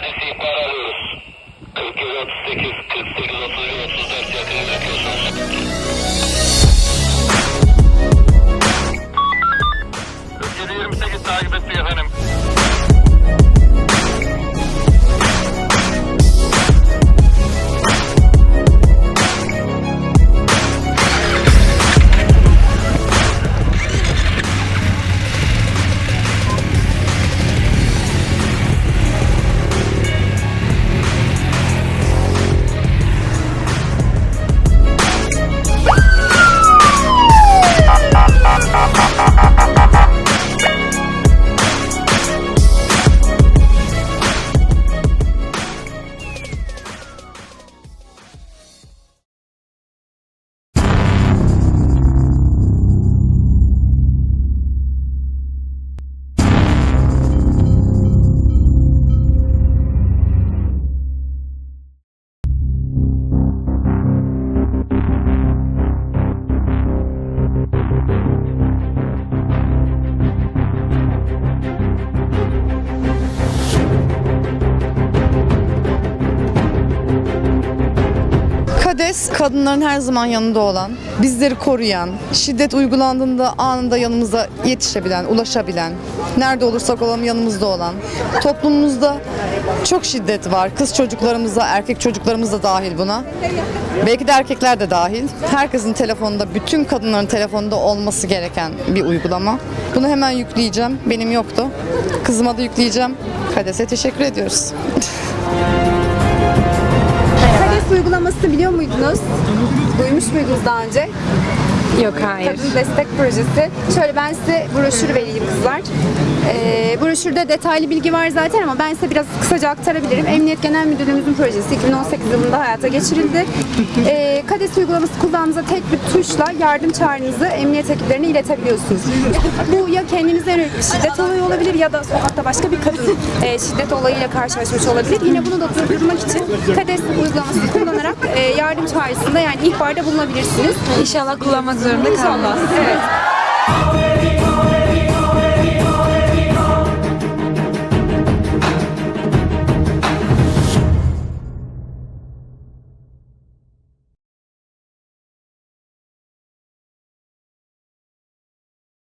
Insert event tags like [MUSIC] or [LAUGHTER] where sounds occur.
Kades ihbar alıyoruz. 47 38 48 31 34 yakın merkezden. 47 28 takip ettik efendim. KADES kadınların her zaman yanında olan, bizleri koruyan, şiddet uygulandığında anında yanımıza yetişebilen, ulaşabilen, nerede olursak olalım yanımızda olan. Toplumumuzda çok şiddet var. Kız çocuklarımıza, erkek çocuklarımız da dahil buna. Belki de erkekler de dahil. Herkesin telefonunda, bütün kadınların telefonunda olması gereken bir uygulama. Bunu hemen yükleyeceğim. Benim yoktu. Kızıma da yükleyeceğim. KADES'e teşekkür ediyoruz. [LAUGHS] KADES uygulamasını biliyor muydunuz? Duymuş muydunuz daha önce? Yok hayır. Kadın Destek Projesi. Şöyle ben size broşür vereyim kızlar. Ee, broşürde detaylı bilgi var zaten ama ben size biraz kısaca aktarabilirim. Emniyet Genel Müdürlüğümüzün projesi 2018 yılında hayata geçirildi. Ee, KADES uygulaması kullandığınızda tek bir tuşla yardım çağrınızı emniyet ekiplerine iletebiliyorsunuz. Bu ya kendinize yönelik bir şiddet olayı olabilir ya da sokakta başka bir kadın e, şiddet olayıyla karşılaşmış olabilir. Yine bunu da durdurmak için KADES uygulamasını kullanarak e, yardım çağrısında ihbarda bulunabilirsiniz. İnşallah kullanmak zorunda kalmaz. Evet.